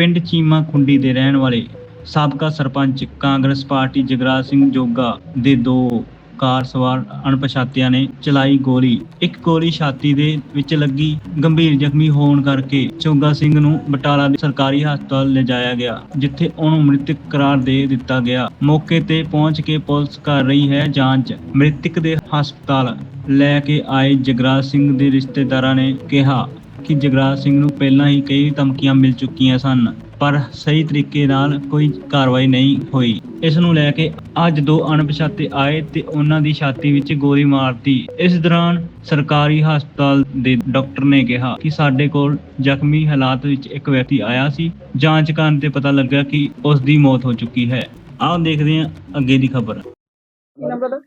ਪਿੰਡ ਚੀਮਾ ਖੁੰਡੀ ਦੇ ਰਹਿਣ ਵਾਲੇ ਸਾਬਕਾ ਸਰਪੰਚ ਕਾਂਗਰਸ ਪਾਰਟੀ ਜਗਰਾਜ ਸਿੰਘ ਜੋਗਾ ਦੇ ਦੋ ਕਾਰ ਸਵਾਰ ਅਣਪਛਾਤਿਆਂ ਨੇ ਚਲਾਈ ਗੋਲੀ। ਇੱਕ ਗੋਲੀ ਛਾਤੀ ਦੇ ਵਿੱਚ ਲੱਗੀ। ਗੰਭੀਰ ਜ਼ਖਮੀ ਹੋਣ ਕਰਕੇ ਚੋਗਾ ਸਿੰਘ ਨੂੰ ਬਟਾਲਾ ਦੇ ਸਰਕਾਰੀ ਹਸਪਤਾਲ ਲਿਜਾਇਆ ਗਿਆ, ਜਿੱਥੇ ਉਹਨੂੰ ਮ੍ਰਿਤਕ ਕਰਾਰ ਦੇ ਦਿੱਤਾ ਗਿਆ। ਮੌਕੇ ਤੇ ਪਹੁੰਚ ਕੇ ਪੁਲਿਸ ਕਰ ਰਹੀ ਹੈ ਜਾਂਚ। ਮ੍ਰਿਤਕ ਦੇ ਹਸਪਤਾਲ ਲੈ ਕੇ ਆਏ ਜਗਰਾਜ ਸਿੰਘ ਦੇ ਰਿਸ਼ਤੇਦਾਰਾਂ ਨੇ ਕਿਹਾ ਕਿ ਜਗਰਾਜ ਸਿੰਘ ਨੂੰ ਪਹਿਲਾਂ ਹੀ ਕਈ ਧਮਕੀਆਂ ਮਿਲ ਚੁੱਕੀਆਂ ਸਨ ਪਰ ਸਹੀ ਤਰੀਕੇ ਨਾਲ ਕੋਈ ਕਾਰਵਾਈ ਨਹੀਂ ਹੋਈ। ਇਸ ਨੂੰ ਲੈ ਕੇ ਅੱਜ ਦੋ ਅਣਪਛਾਤੇ ਆਏ ਤੇ ਉਹਨਾਂ ਦੀ ਛਾਤੀ ਵਿੱਚ ਗੋਲੀ ਮਾਰਤੀ। ਇਸ ਦੌਰਾਨ ਸਰਕਾਰੀ ਹਸਪਤਾਲ ਦੇ ਡਾਕਟਰ ਨੇ ਕਿਹਾ ਕਿ ਸਾਡੇ ਕੋਲ ਜ਼ਖਮੀ ਹਾਲਾਤ ਵਿੱਚ ਇੱਕ ਵਿਅਕਤੀ ਆਇਆ ਸੀ। ਜਾਂਚ ਕਰਨ ਤੇ ਪਤਾ ਲੱਗਾ ਕਿ ਉਸ ਦੀ ਮੌਤ ਹੋ ਚੁੱਕੀ ਹੈ। ਆਓ ਦੇਖਦੇ ਹਾਂ ਅੱਗੇ ਦੀ ਖਬਰ। ਕੀ ਨਾਮ ਤੁਹਾਡਾ?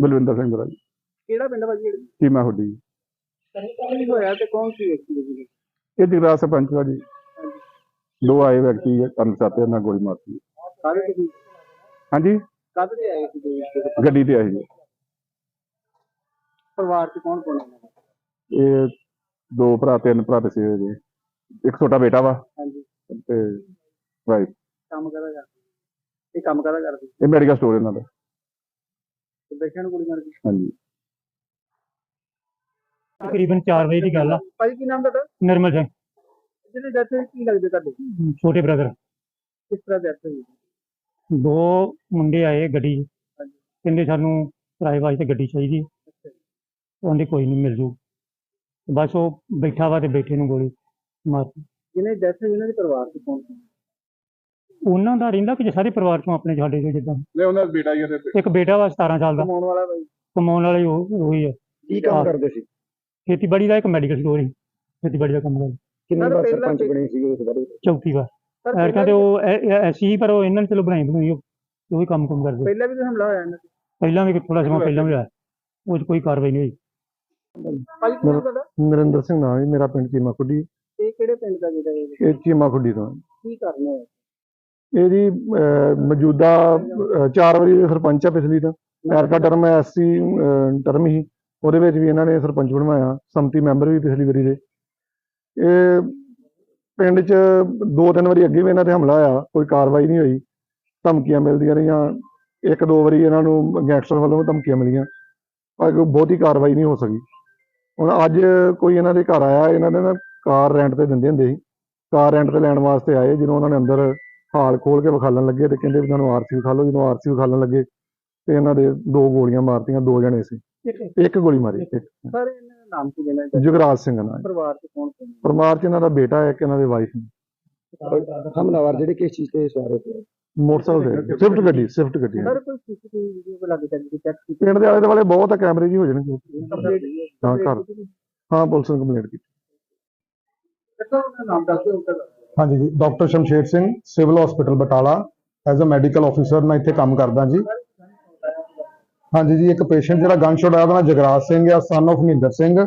ਬਲਵਿੰਦਰ ਸਿੰਘ ਬਰਾਜ। ਕਿਹੜਾ ਪਿੰਡ ਭਾਜੀ? ਕੀ ਮੈਂ ਹੁੱਡੀ ਕੀ ਹੋਇਆ ਤੇ ਕੌਣ ਸੀ ਵਿਅਕਤੀ ਜੀ ਇਹ ਜਗਰਾ ਸਰਪੰਚ ਦਾ ਜੀ। ਦੋ ਆਏ ਵਿਅਕਤੀ ਕਰਨ ਸਾਤੇ ਨਾਲ ਗੋਲੀ ਮਾਰਤੀ। ਸਾਰੇ ਤੁਸੀਂ ਹਾਂਜੀ? ਕਦ ਤੇ ਆਏ ਸੀ ਜੀ? ਗੱਡੀ ਤੇ ਆਏ ਜੀ ਪਰਿਵਾਰ ਚ ਕੌਣ ਕੌਣ ਹੈ ਇਹ ਦੋ ਭਰਾ ਤਿੰਨ ਭਰਾ ਤੇ ਸੀ ਜੀ। ਇੱਕ ਛੋਟਾ ਬੇਟਾ ਵਾ ਹਾਂਜੀ। ਤੇ ਵਾਈਫ ਕੰਮ ਕਰਦਾ ਕਰਦੇ? ਇਹ ਕੰਮ ਕਰਦਾ ਕਰਦੇ? ਇਹ ਮੈਡੀਕਲ ਸਟੋਰ ਇਹਨਾਂ ਦਾ। ਤੇ ਦੇਖਿਆ ਨੂੰ ਕੁੜੀ ਮਾਰ ਹਾਂਜੀ। ਤਕਰੀਬਨ 4 ਵਜੇ ਦੀ ਗੱਲ ਆ। ਭਾਜੀ ਕੀ ਨਾਮ ਤੁਹਾਡਾ? ਨਿਰਮਲ ਸਿੰਘ। ਜਿਹਦੇ ਡੈਥ ਹੋਈ ਕੀ ਲੱਗਦੇ ਤੁਹਾਡੇ? ਛੋਟੇ ਬ੍ਰਦਰ ਕਿਸ ਤਰ੍ਹਾਂ ਡੈਥ ਹੋਈ? ਦੋ ਮੁੰਡੇ ਆਏ ਗੱਡੀ 'ਚ। ਹਾਂਜੀ। ਕਹਿੰਦੇ ਸਾਨੂੰ ਕਿਰਾਏ ਵਾਸਤੇ ਗੱਡੀ ਚਾਹੀਦੀ। ਹੈ ਉਹਨੇ ਕੋਈ ਨਹੀਂ ਮਿਲ ਜੂ। ਬਸ ਉਹ ਬੈਠਾ ਵਾ ਤੇ ਬੈਠੇ ਨੂੰ ਗੋਲੀ ਮਾਰਤੀ ਜਿਹਨੇ ਡੈਥ ਹੋਈ ਉਹਨਾਂ ਦੇ ਪਰਿਵਾਰ ਚ ਕੌਣ ਸੀ? ਉਹਨਾਂ ਦਾ ਰਹਿੰਦਾ ਕਿ ਸਾਰੇ ਪਰਿਵਾਰ ਤੋਂ ਆਪਣੇ ਸਾਡੇ ਤੋਂ ਜਿੱਦਾਂ। ਨਹੀਂ ਉਹਨਾਂ ਦਾ ਬੇਟਾ ਹੀ ਇਹਦੇ ਇੱਕ ਬੇਟਾ ਵਾ 17 ਸਾਲ ਦਾ। ਕਮਾਉਣ ਵਾਲਾ ਭਾਈ ਕਮਾਉਣ ਵਾਲੇ ਉਹ ਉਹੀ ਹੈ ਕੀ ਕੰਮ ਕਰਦੇ ਸੀ? ਖੇਤੀਬਾੜੀ ਦਾ ਇੱਕ ਮੈਡੀਕਲ ਸਟੋਰ ਹੀ ਖੇਤੀਬਾੜੀ ਦਾ ਕੰਮ ਕਰਦਾ। ਕਿੰਨੇ ਵਾਰ ਸਰਪੰਚ ਬਣੇ ਸੀ ਉਸ ਬਾਰੇ ਚੌਥੀ ਵਾਰ। ਐਰਕਾਂ ਤੇ ਉਹ ਐਸੀ ਸੀ ਪਰ ਉਹ ਇਹਨਾਂ ਨੇ ਚਲੋ ਬਣਾਈ ਬਣਾਈ ਉਹ ਉਹੀ ਕੰਮ ਕੰਮ ਕਰਦੇ। ਪਹਿਲਾਂ ਵੀ ਤਾਂ ਹਮਲਾ ਹੋਇਆ ਇਹਨਾਂ ਤੇ। ਪਹਿਲਾਂ ਵੀ ਥੋੜਾ ਸਮਾਂ ਪਹਿਲਾਂ ਵੀ ਹੋਇਆ। ਉਹ ਕੋਈ ਕਾਰਵਾਈ ਨਹੀਂ ਹੋਈ। ਨਰਿੰਦਰ ਸਿੰਘ ਨਾਮ ਹੈ ਮੇਰਾ ਪਿੰਡ ਚੀਮਾ ਖੁੱਡੀ ਇਹ ਕਿਹੜੇ ਪਿੰਡ ਦਾ ਜਿਹੜਾ ਇਹ? ਚੀਮਾ ਖੁੱਡੀ ਤੋਂ। ਕੀ ਕਰਨਾ ਹੈ ਇਹਦੀ ਮੌਜੂਦਾ ਚਾਰ ਵਾਰੀ ਦੇ ਸਰਪੰਚ ਆ ਪਿਛਲੀ ਤਾਂ। ਐਰਕਾ ਟਰਮ ਐਸਸੀ ਟਰਮ ਹੀ। ਉਹਦੇ ਵਿੱਚ ਵੀ ਇਹਨਾਂ ਨੇ ਸਰਪੰਚ ਬਣਵਾਇਆ, ਸੰਮਤੀ ਮੈਂਬਰ ਵੀ ਪਿਛਲੀ ਵਾਰੀ ਦੇ। ਇਹ ਪਿੰਡ 'ਚ ਦੋ ਤਿੰਨ ਵਾਰੀ ਅੱਗੇ ਵੀ ਇਹਨਾਂ ਤੇ ਹਮਲਾ ਹੋਇਆ, ਕੋਈ ਕਾਰਵਾਈ ਨਹੀਂ ਹੋਈ। ਧਮਕੀਆਂ ਮਿਲਦੀਆਂ ਰਹੀਆਂ, ਇੱਕ ਦੋ ਵਾਰੀ ਇਹਨਾਂ ਨੂੰ ਗੈਂਗਸਟਰ ਵੱਲੋਂ ਵੀ ਧਮਕੀਆਂ ਮਿਲੀਆਂ, ਪਰ ਕੋਈ ਬਹੁਤੀ ਕਾਰਵਾਈ ਨਹੀਂ ਹੋ ਸਕੀ। ਹੁਣ ਅੱਜ ਕੋਈ ਇਹਨਾਂ ਦੇ ਘਰ ਆਇਆ, ਇਹਨਾਂ ਨੇ ਨਾ ਕਾਰ ਰੈਂਟ ਤੇ ਦਿੰਦੇ ਹੁੰਦੇ ਸੀ। ਕਾਰ ਰੈਂਟ ਤੇ ਲੈਣ ਵਾਸਤੇ ਆਏ, ਜਦੋਂ ਉਹਨਾਂ ਨੇ ਅੰਦਰ ਹਾਲ ਖੋਲ ਕੇ ਵਿਖਾਲਣ ਲੱਗੇ ਤੇ ਕਹਿੰਦੇ ਵੀ ਤੁਹਾਨੂੰ ਆਰਸੀ ਵਿਖਾ ਲਓ, ਜਦੋਂ ਆਰਸੀ ਵਿਖਾਲਣ ਲੱਗੇ ਤੇ ਇਹਨਾਂ ਦੇ ਦੋ ਗੋਲੀਆਂ ਮਾਰਤੀਆਂ, ਦੋ ਜਣੇ ਸੀ। ਇੱਕ ਗੋਲੀ ਮਾਰੀ। ਸਰ ਇਹਨਾਂ ਦਾ ਨਾਮ ਕੀ ਦੇਣਾ ਜੁਗਰਾਜ ਸਿੰਘ ਨਾਲ ਪਰਿਵਾਰ ਚ ਕੌਣ ਕੌਣ? ਹੈ? ਪਰਮਾਰ ਚ ਇਹਨਾਂ ਦਾ ਬੇਟਾ ਹੈ ਇੱਕ ਇਹਨਾਂ ਦੇ ਵਾਈਫ ਹਮਲਾਵਰ ਜਿਹੜੇ ਕਿਸ ਚੀਜ਼ ਤੇ ਸਵਾਰ ਹੋਏ ਮੋਟਰਸਾਈਕਲ ਤੇ। ਸਵਿਫਟ ਗੱਡੀ ਸਵਿਫਟ ਗੱਡੀ। ਸਰ ਕੋਈ ਸੀਸੀਟੀਵੀ ਵੀਡੀਓ ਕੋ ਲੱਗ ਜਾਂਦੀ ਚੈੱਕ ਕੀਤੀ। ਪਿੰਡ ਦੇ ਆਲੇ ਦੁਆਲੇ ਬਹੁਤ ਆ ਕੈਮਰੇ ਜੀ ਹੋ ਜਾਣਗੇ। ਕੰਪਲੀਟ ਹਾਂ। ਘਰ। ਹਾਂ ਪੁਲਿਸ ਨੇ ਕੰਪਲੇਂਟ ਕੀਤੀ। ਨਾਮ ਹਾਂਜੀ ਜੀ doctor Shamsher Singh civil hospital Batala. As uh medical officer ਮੈਂ ਇੱਥੇ ਕੰਮ ਕਰਦਾ ਜੀ। ਹਾਂਜੀ ਜੀ ਇੱਕ ਪੇਸ਼ੈਂਟ ਜਿਹੜਾ ਗਨ ਸ਼ਾਟ ਆਇਆ ਉਹਦਾ ਨਾਮ ਜਗਰਾਜ ਸਿੰਘ ਆ ਸਨ of ਮਹਿੰਦਰ ਸਿੰਘ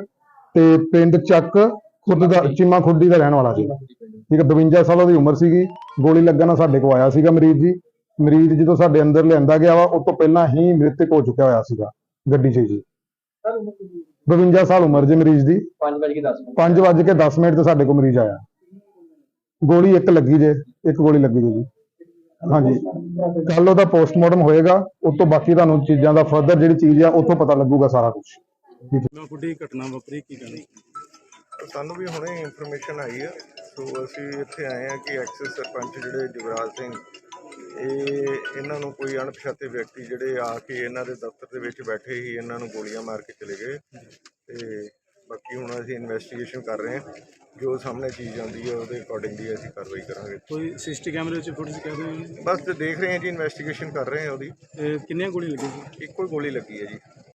ਤੇ ਪਿੰਡ ਚੱਕ ਖੁਦ ਦਾ ਚੀਮਾ ਖੁੱਡੀ ਦਾ ਰਹਿਣ ਵਾਲਾ ਸੀ। ਠੀਕ ਹੈ 52 ਸਾਲ ਉਹਦੀ ਉਮਰ ਸੀਗੀ ਗੋਲੀ ਲੱਗਣ ਨਾਲ ਸਾਡੇ ਕੋਲ ਆਇਆ ਸੀਗਾ ਮਰੀਜ਼ ਜੀ। ਮਰੀਜ਼ ਜਦੋਂ ਸਾਡੇ ਅੰਦਰ ਲਿਆਂਦਾ ਗਿਆ ਵਾ ਉਸ ਤੋਂ ਪਹਿਲਾਂ ਹੀ ਮ੍ਰਿਤਕ ਹੋ ਚੁੱਕਿਆ ਹੋਇਆ ਸੀਗਾ ਗੱਡੀ 'ਚ ਜੀ। ਸਰ ਉਹਨੂੰ ਕੀ 52 ਸਾਲ ਉਮਰ ਜੀ ਮਰੀਜ਼ ਦੀ। 5 ਵਜੇ 10 5 ਵਜੇ ਕੇ 10 ਮਿੰਟ ਤੇ ਸਾਡੇ ਕੋਲ ਮਰੀਜ਼ ਆਇਆ। ਗੋਲੀ ਇੱਕ ਲੱਗੀ ਜੇ ਇੱਕ ਗੋਲੀ ਲੱਗੀ ਜੀ। ਹਾਂਜੀ। ਕੱਲ ਉਹਦਾ ਪੋਸਟਮਾਰਟਮ ਹੋਏਗਾ ਉਸ ਤੋਂ ਬਾਕੀ ਤੁਹਾਨੂੰ ਚੀਜ਼ਾਂ ਦਾ ਫਰਦਰ ਜਿਹੜੀ ਚੀਜ਼ ਆ ਉੱਥੋਂ ਪਤਾ ਲੱਗੂਗਾ ਸਾਰਾ ਕੁਝ ਵੱਡੀ ਘਟਨਾ ਵਾਪਰੀ ਕੀ ਗੱਲ? ਸਾਨੂੰ ਵੀ ਹੁਣੇ ਇਨਫੋਰਮੇਸ਼ਨ ਆਈ ਹੈ ਸੋ ਅਸੀਂ ਇੱਥੇ ਆਏ ਹਾਂ ਕਿ ਐਕਸਿਸ ਸਰਪੰਚ ਜਿਹੜੇ ਜੁਗਰਾਜ ਸਿੰਘ ਇਹ ਇਹਨਾਂ ਨੂੰ ਕੋਈ ਅਣਪਛਾਤੇ ਵਿਅਕਤੀ ਜਿਹੜੇ ਆ ਕੇ ਇਹਨਾਂ ਦੇ ਦਫ਼ਤਰ ਦੇ ਵਿੱਚ ਬੈਠੇ ਹੀ ਇਹਨਾਂ ਨੂੰ ਗੋਲੀਆਂ ਮਾਰ ਕੇ ਚਲੇ ਗਏ। ਤੇ ਬਾਕੀ ਹੁਣ ਅਸੀਂ ਇਨਵੈਸਟੀਗੇਸ਼ਨ ਕਰ ਰਹੇ ਹਾਂ। ਜੋ ਸਾਹਮਣੇ ਚੀਜ਼ ਆਉਂਦੀ ਹੈ ਉਹਦੇ ਅਕੋਰਡਿੰਗਲੀ ਅਸੀਂ ਕਾਰਵਾਈ ਕਰਾਂਗੇ। ਕੋਈ ਸਿਸਟੀ ਕੈਮਰੇ ਵਿੱਚ ਫੁਟੇਜ ਕਹਿ ਦਿਓ ਬਸ ਦੇਖ ਰਹੇ ਹਾਂ ਜੀ ਇਨਵੈਸਟੀਗੇਸ਼ਨ ਕਰ ਰਹੇ ਹਾਂ ਉਹਦੀ। ਇਹ ਕਿੰਨੀਆਂ ਗੋਲੀਆਂ ਲੱਗੀਆਂ ਸੀ ਇੱਕੋ ਹੀ ਗੋਲੀ ਲੱਗੀ ਹੈ ਜੀ।